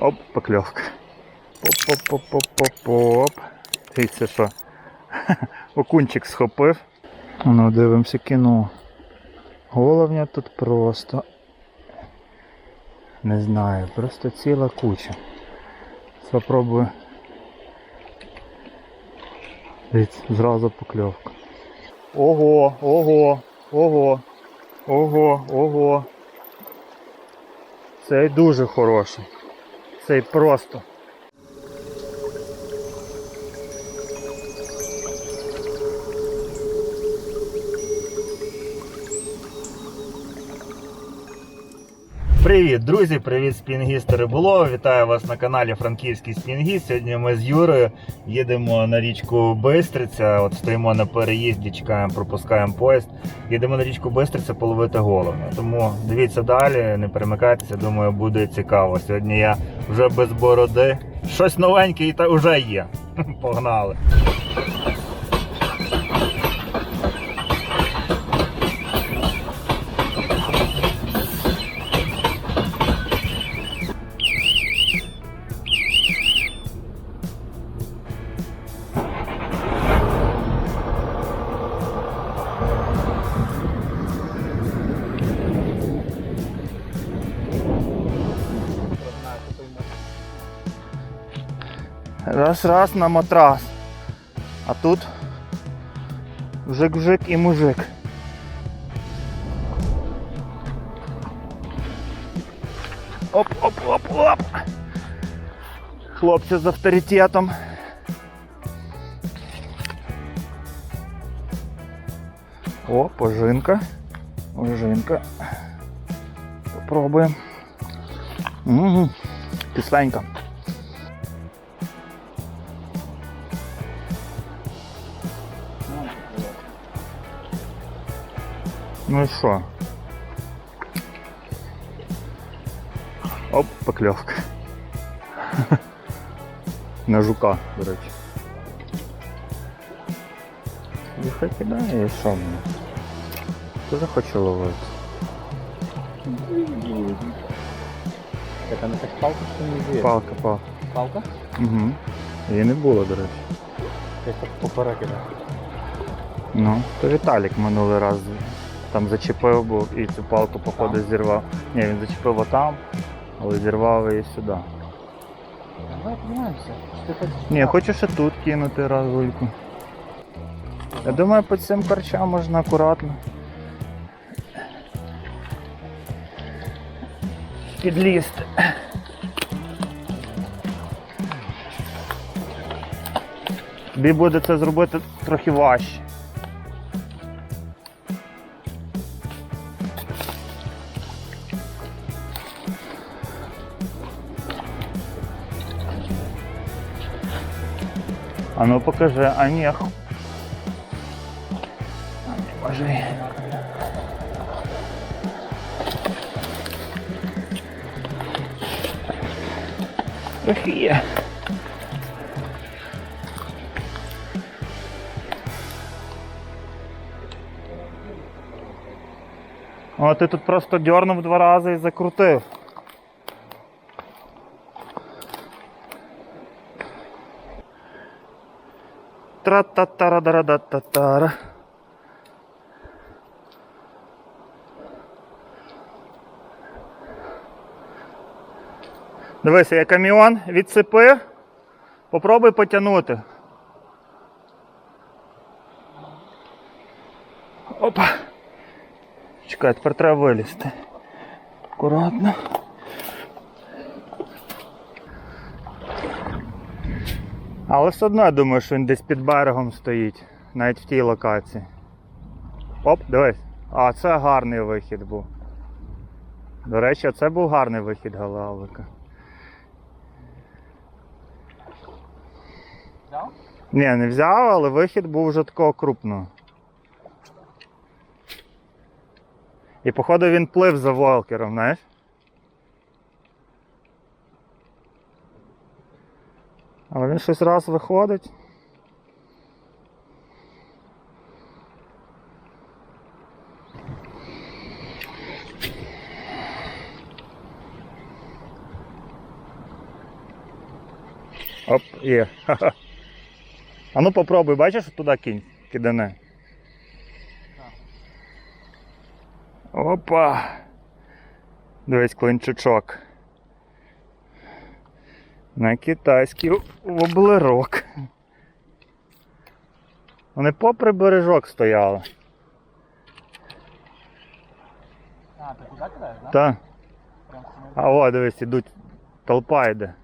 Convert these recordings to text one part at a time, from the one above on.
Оп, покльовка. Поп-поп-поп-поп-поп. Дивіться, що. Окунчик схопив. Ну, дивимося кіно. Головня тут просто. Не знаю, просто ціла куча. Попробую. Дивіться, зразу покльовка. Ого, ого, ого, ого, ого. Цей дуже хороший. Цей просто. Привіт, друзі! Привіт, спінгісти Риболова. Вітаю вас на каналі Франківський Спінгіст. Сьогодні ми з Юрою їдемо на річку Бистриця. От стоїмо на переїзді, чекаємо, пропускаємо поїзд. Їдемо на річку Бистриця половити головне. Тому дивіться далі, не перемикайтеся, думаю, буде цікаво. Сьогодні я вже без бороди. Щось новеньке і та вже є. Погнали. Раз, раз на матрас. А тут вжик-вжик і мужик. Оп-оп-оп-оп. Хлопці з авторитетом. О, пожинка. Пожинка. Попробуємо. Угу. Кисленька. Ну і що? Оп, покльовка. На жука, до речі. І хай кидає, і що мені? Тоже хочу ловити. Так, она так палка, что не зверь. Палка, палка. Палка? Угу. Її не було, до речі. Я так поперек іде. Ну, то Віталік минулий раз там зачепив був і цю палку, походу, зірвав. Ні, він зачепив отам, але зірвав її сюди. Давай піднімаємося. Ні, хочу ще тут кинути разульку. Я думаю, під цим корчам можна акуратно. Підлізти. Тобі буде це зробити трохи важче. А ну покажи, а ні. покажи. Трохи є. О, ти тут просто дьорнув два рази і закрутив. Тра-та-тара-дара-да-та-тара. Дивися, я каміон відсипив. Попробуй потягнути. Опа. Чекай, тепер треба вилізти. Акуратно. Але все одно я думаю, що він десь під берегом стоїть, навіть в тій локації. Оп, дивись. А, це гарний вихід був. До речі, це був гарний вихід галавика. Взяв? Ні, не взяв, але вихід був вже такого крупного. І походу він плив за волкером, знаєш? Але він щось раз виходить. Оп, є. Ха-ха. А ну попробуй, бачиш, туди кинь, кидане. Опа. Дивись, клинчучок. На китайський воблерок. Вони попри бережок стояли. А, ти куди кидаєш, да? Та. Прям. А о, дивись, ідуть. Толпа йде.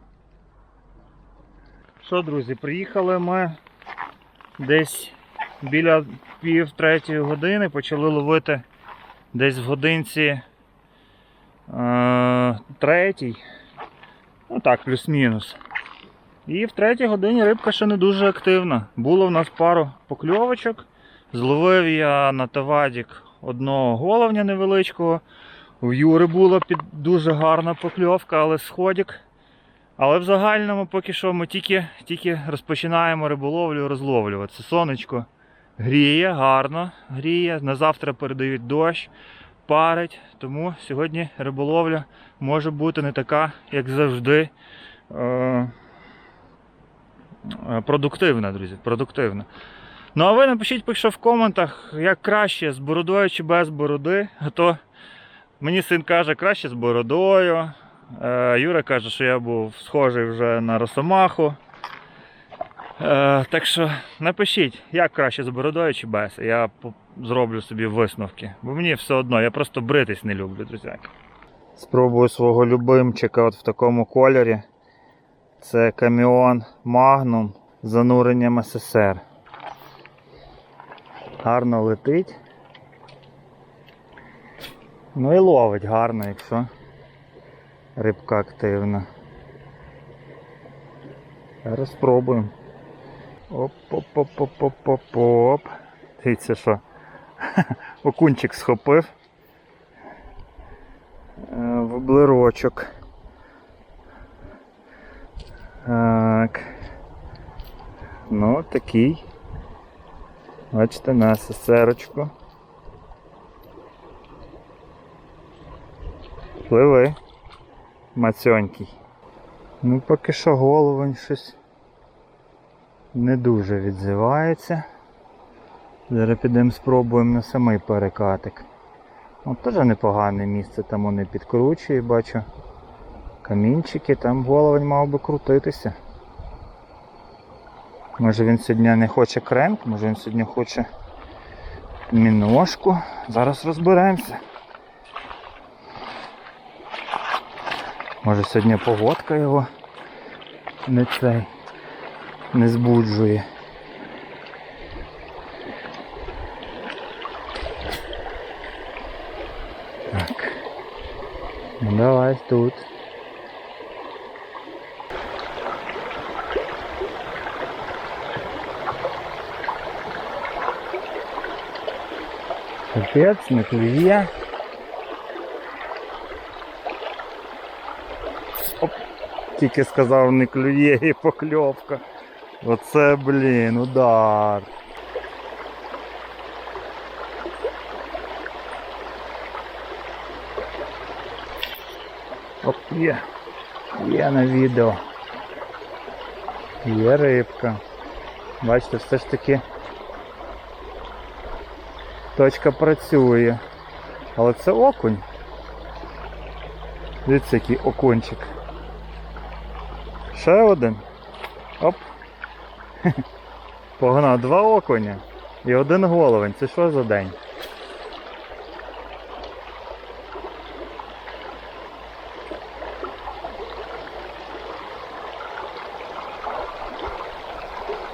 Що, друзі, приїхали ми десь біля пів третьої години, почали ловити десь в годинці е, третій. Ну так, плюс-мінус. І в третій годині рибка ще не дуже активна. Було в нас пару покльовочок. Зловив я на тавадік одного головня невеличкого. У Юри була під дуже гарна покльовка, але сходік. Але в загальному поки що ми тільки, тільки розпочинаємо риболовлю розловлювати. Сонечко гріє, гарно гріє. На завтра передають дощ, парить. Тому сьогодні риболовля може бути не така, як завжди. Е- е, продуктивна, друзі. Продуктивна. Ну а ви напишіть що в коментах, як краще з бородою чи без бороди. А то Мені син каже, краще з бородою. Е, Юра каже, що я був схожий вже на Росомаху. Так що напишіть, як краще з бородою чи без. Я зроблю собі висновки. Бо мені все одно, я просто бритись не люблю, друзяки. Спробую свого любимчика от в такому кольорі. Це каміон Magnum з зануренням СССР. Гарно летить. Ну і ловить гарно, якщо рибка активна. Зараз спробуємо. Оп-оп-оп-оп-оп-оп. Дивіться, що окунчик схопив. Е, Воблерочок. Так. Ну, такий. Бачите, на сесерочку. Пливи. Мацьонький. Ну, поки що головень щось не дуже відзивається. Зараз підемо спробуємо на самий перекатик. От теж непогане місце, там вони підкручує, бачу. Камінчики, там головень мав би крутитися. Може він сьогодні не хоче кренк, може він сьогодні хоче міношку. Зараз розберемося. Може сьогодні погодка його не цей не збуджує. Ну давай тут. Капець, не клює. Оп. Тільки сказав не клює і покльовка. Оце, блін, удар. Оп, є. Є на відео. Є рибка. Бачите, все ж таки точка працює. Але це окунь. Дивіться, який окунчик. Ще один. Оп. Погнав два окуня і один головень. Це що за день?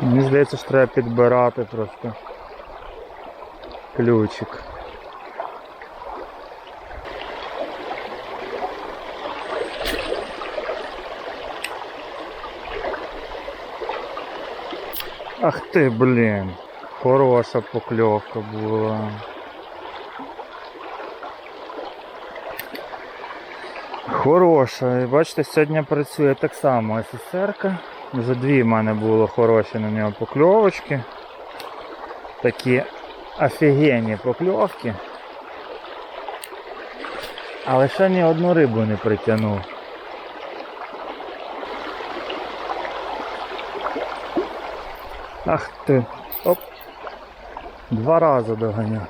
Мені здається, що треба підбирати просто ключик. Ах ти, блін. Хороша покльовка була. Хороша. Бачите, сьогодні працює так само СССРка. Вже дві в мене було хороші на нього покльовочки. Такі офігенні покльовки. Але ще ні одну рибу не притягнув. Ах ти. Оп. Два рази доганяв.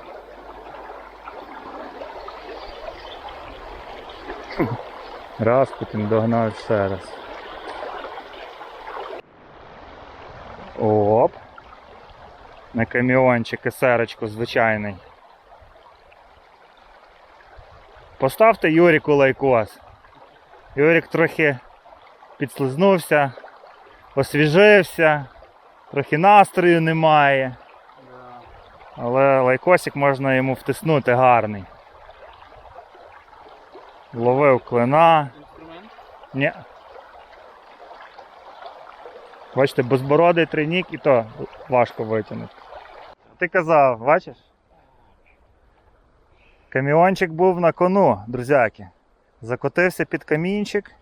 Раз, потім догнав ще раз. Оп. На каміончик есерочку звичайний. Поставте Юріку лайкос. Юрік трохи підслизнувся, освіжився, трохи настрою немає. Але лайкосик можна йому втиснути гарний. Ловив клина. Ні. Бачите, безбородий тринік і то важко витягнути. Ти казав, бачиш? Каміончик був на кону, друзяки. Закотився під камінчик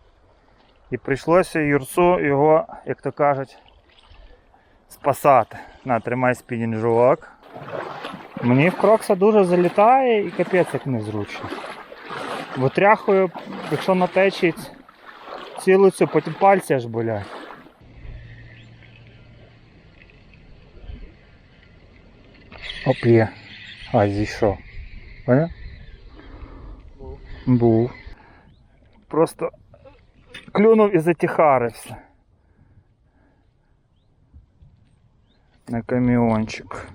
і прийшлося Юрсу його, як то кажуть, спасати. На, тримай спінінжок. Мені в крокса дуже залітає і капець як незручно. Бо тряхою, якщо на течі цілу цю, потім пальці аж болять. Оп, є. А, зійшов. Поняв? Був. Був. Просто клюнув і затихарився. На каміончик.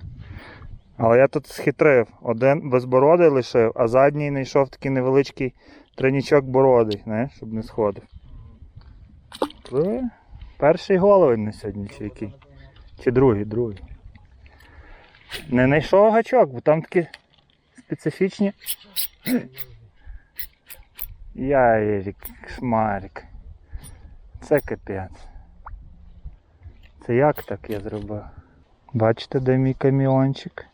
Але я тут схитрив. Один безбородий лишив, а задній знайшов такий невеличкий тринічок бородий, знаєш, щоб не сходив. Пливе. Перший головень на сьогодні чи який? Чи другий, другий. Не знайшов гачок, бо там такі специфічні. Яйрік, шмарик. Це капець. Це як так я зробив? Бачите, де мій каміончик?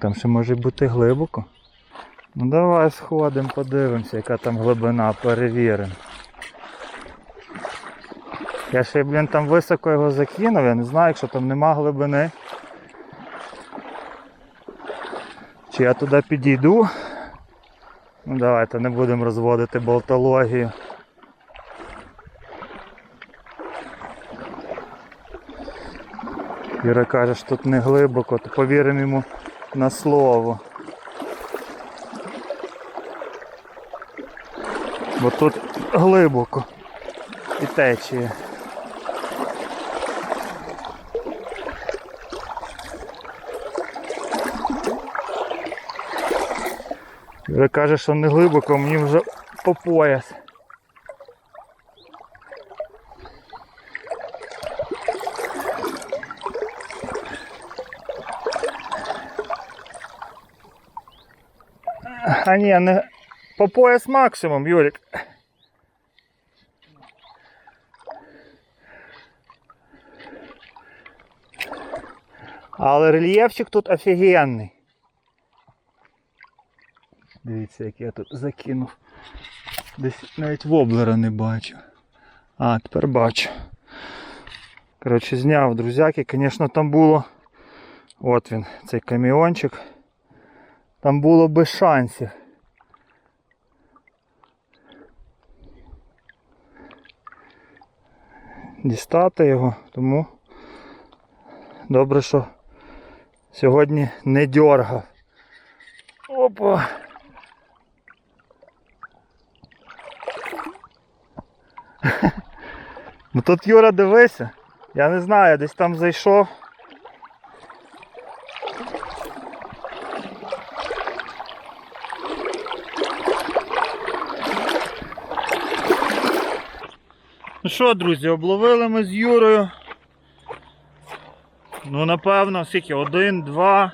там ще може бути глибоко. Ну давай сходимо, подивимося, яка там глибина, перевіримо. Я ще, блін, там високо його закинув, я не знаю, якщо там нема глибини. Чи я туди підійду? Ну давайте не будемо розводити болтологію. Юра каже, що тут не глибоко, то повіримо йому на слово. Бо тут глибоко і течіє. Юра каже, що не глибоко, мені вже по пояс. А ні, не по пояс максимум, Юрик. Але рельєфчик тут офігенний. Дивіться, як я тут закинув. Десь навіть воблера не бачу. А, тепер бачу. Коротше, зняв друзяки, звісно, там було. От він, цей каміончик. Там було без шансів. Дістати його, тому добре, що сьогодні не дьоргав. Опа! Ну тут Юра дивися, я не знаю, десь там зайшов. Ну що, друзі, обловили ми з Юрою. Ну, напевно, скільки? Один, два,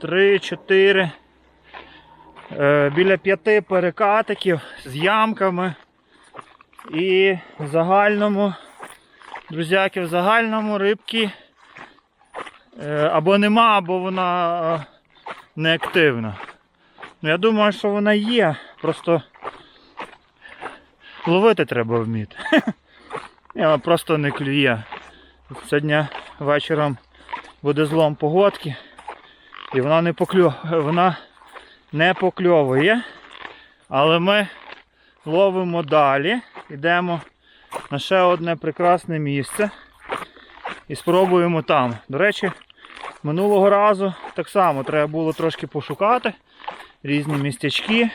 три, чотири. Е, біля п'яти перекатиків з ямками. І в загальному, друзяки, в загальному рибки е, або нема, або вона е, неактивна. Ну, я думаю, що вона є. Просто ловити треба вміти. Вона просто не клює. Сьогодні вечором буде злом погодки. І вона не покльо... вона не покльовує. Але ми ловимо далі. Йдемо на ще одне прекрасне місце. і спробуємо там. До речі, минулого разу так само треба було трошки пошукати різні містячки,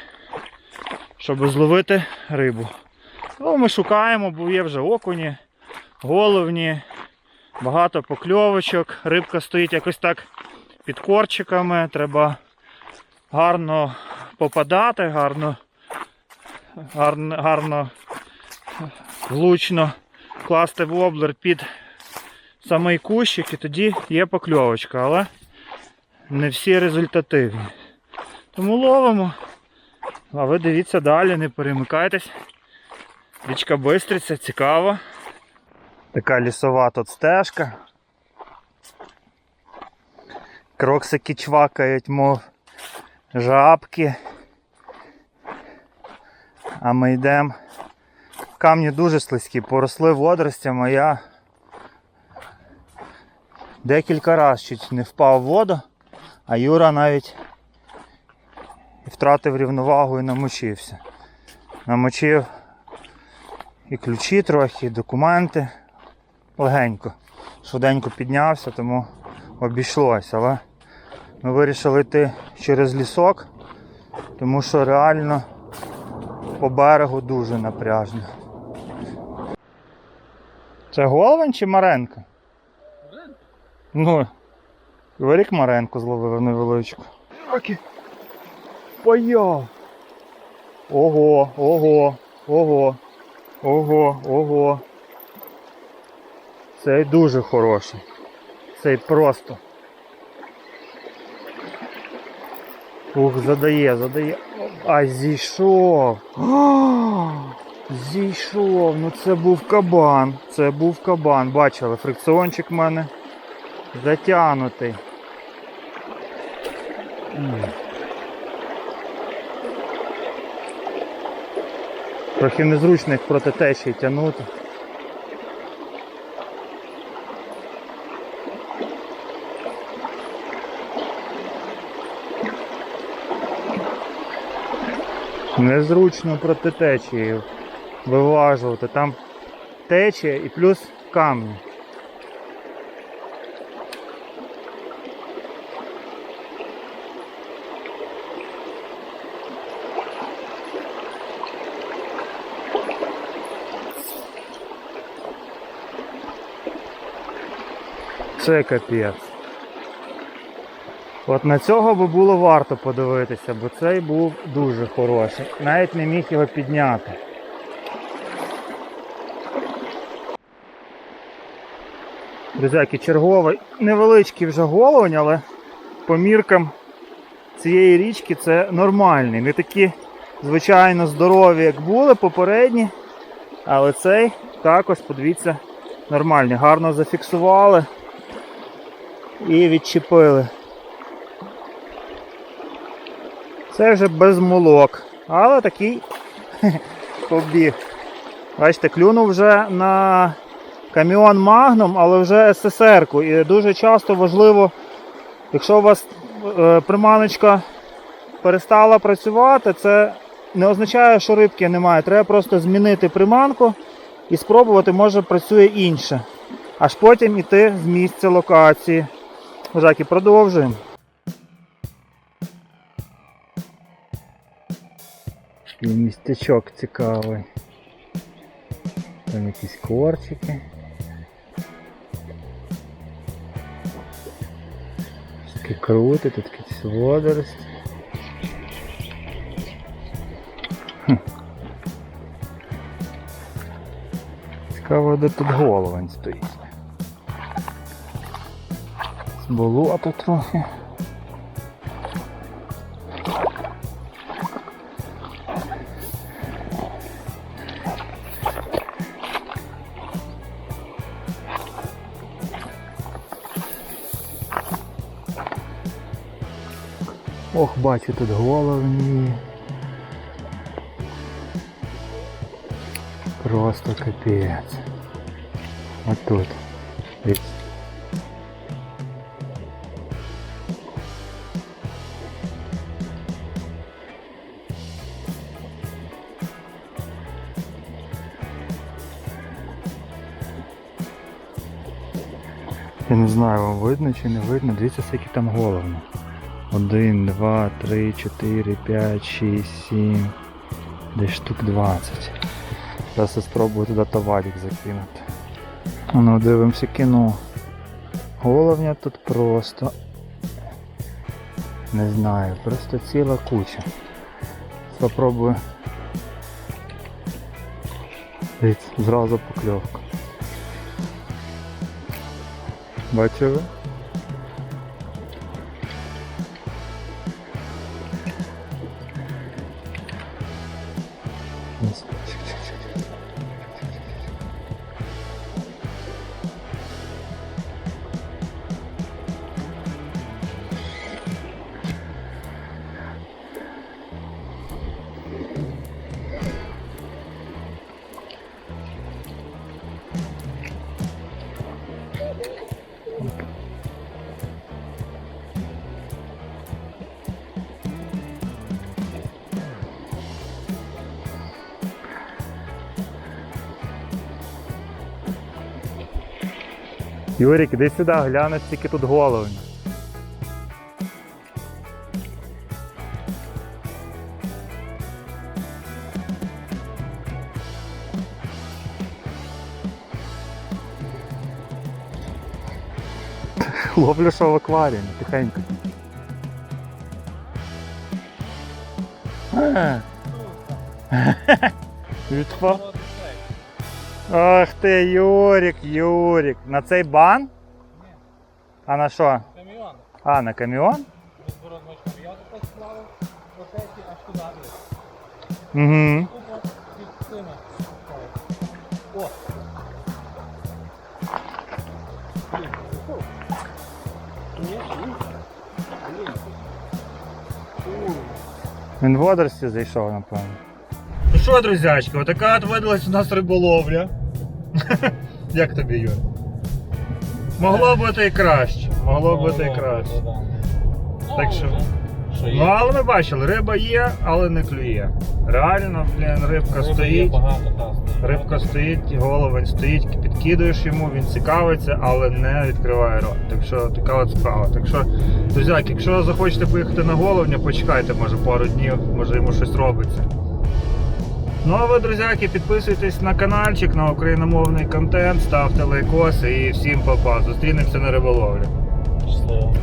щоб зловити рибу. Ну, ми шукаємо, бо є вже окуні, головні, багато покльовочок. Рибка стоїть якось так під корчиками. Треба гарно попадати, гарно, гарно, гарно влучно класти воблер під самий кущик і тоді є покльовочка, але не всі результативні. Тому ловимо. А ви дивіться далі, не перемикайтесь. Річка Бистриця, цікаво. Така лісова тут стежка. Кроксики чвакають, мов жабки. А ми йдемо. Камні дуже слизькі, поросли водоростями, я декілька разів чуть не впав в воду, а Юра навіть втратив рівновагу і намочився. Намочив і ключі трохи, і документи. Легенько. Швиденько піднявся, тому обійшлося. Але ми вирішили йти через лісок, тому що реально по берегу дуже напряжно. Це Головань чи Маренко? Ну, Вирік Маренко зловив невеличку. Окей. Ого, ого, ого, ого, ого. Цей дуже хороший. Цей просто. Ух, задає, задає. А зійшов. Зійшов. Ну це був кабан. Це був кабан. Бачили, фрикціончик в мене затягнутий. Трохи незручно їх проти течії тягнути. Незручно проти течії виважувати. Там течія і плюс камні. Це капець. От на цього би було варто подивитися, бо цей був дуже хороший. Навіть не міг його підняти. Друзяки, черговий невеличкий вже головень, але по міркам цієї річки це нормальний. Не такі, звичайно, здорові, як були попередні. Але цей також, подивіться, нормальний. Гарно зафіксували і відчепили. Це вже без молок, але такий побіг. Бачите, клюнув вже на каміон Магнум, але вже СССР-ку. І дуже часто важливо, якщо у вас е, приманочка перестала працювати, це не означає, що рибки немає. Треба просто змінити приманку і спробувати, може працює інше. Аж потім іти з місця локації. Жаки, продовжуємо. Містечок цікавий. Там якісь корчики. Таке круте, тут якісь водорості. Цікаво, де тут головень стоїть. Було тут трохи. Ох, бачу тут головні. Просто капець. От тут. Я не знаю, вам видно чи не видно. Дивіться, скільки там головно. Один, два, три, чотири, п'ять, шість, сім. Десь штук 20. Зараз я спробую туди товарик закинути. Ну, дивимося кіно. Головня тут просто. Не знаю, просто ціла куча. Попробую. Зразу покльовка. Бачили? Юрік, іди сюди, гляни, скільки тут головень. Ловлю що в акваріумі, тихенько. А. Ах ти, Юрік, Юрік. На цей бан? Ні. А на що? Каміон. А, на каміон? Я тут склав протеці аж туди. Угу. Під цими. О! Він в водорості зайшов, напевно. Ну що, друзячки, отака от видалась у нас риболовля. Як тобі, Юр? Могло бути і краще. Могло бути і краще. Так що. Що Ну, але ми бачили, риба є, але не клює. Реально, блін, рибка стоїть. Багато та Рибка стоїть, головень стоїть, підкидуєш йому, він цікавиться, але не відкриває рот. Так що така от справа. Так що, друзяки, якщо захочете поїхати на головня, почекайте, може пару днів, може йому щось робиться. Ну а ви, друзяки, підписуйтесь на каналчик, на україномовний контент, ставте лайкоси і всім па-па. Зустрінемося на риболовлі. Щасливо.